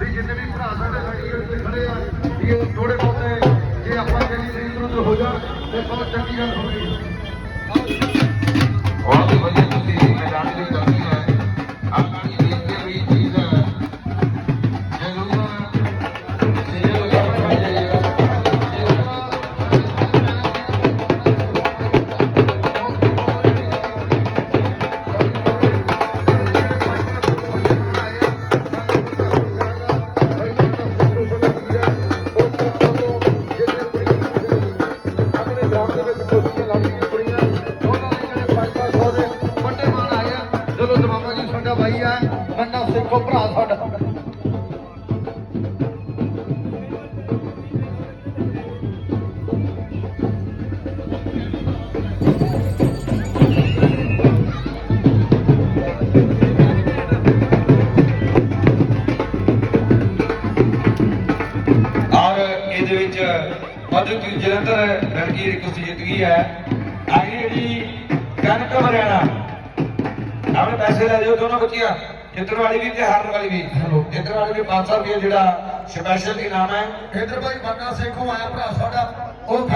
ਵੀ ਜਿੰਨੇ ਵੀ ਭਰਾ ਸਾਡੇ ਸਰਟੀਫਿਕੇਟ ਤੇ ਖੜੇ ਆ, ਵੀ ਉਹ ਥੋੜੇ ਬਹੁਤੇ ਜੇ ਆਪਾਂ ਜਿਹੜੀ ਤਰੀਕ ਨੂੰ ਹੋ ਜਾਣ, ਤੇ ਬਹੁਤ ਚੰਗੀ ਗੱਲ ਹੋਵੇਗੀ ਮੰਨਾ ਸਿੱਖੋ ਭਰਾ ਸਾਡਾ। ਔਰ ਇਹਦੇ ਵਿੱਚ ਮਧੂ ਜਲੰਧਰ ਲੜਕੀ ਕੁਸ਼ਤੀ ਜਿੱਤ ਗਈ ਹੈ? ਆਗੀ ਜਿਹੜੀ ਕਨਕ ਹਰਿਆਣਾ। ਆਪਣੇ ਪੈਸੇ ਲੈ ਜਾਓ ਦੋਨੋਂ ਬੱਚੀਆਂ। ਜਿੱਤਣ ਵਾਲੀ ਵੀ ਤੇ ਹਾਰਨ ਵਾਲੀ ਵੀ। ਜਿੱਤਣ ਵਾਲੀ ਵੀ 500 ਰੁਪਏ ਜਿਹੜਾ ਸਪੈਸ਼ਲ ਇਨਾਮ ਹੈ। ਇਧਰ ਭਾਈ ਮੰਨਾ ਸਿੱਖੋ ਆਇਆ ਭਰਾ ਸਾਡਾ। ਉਹ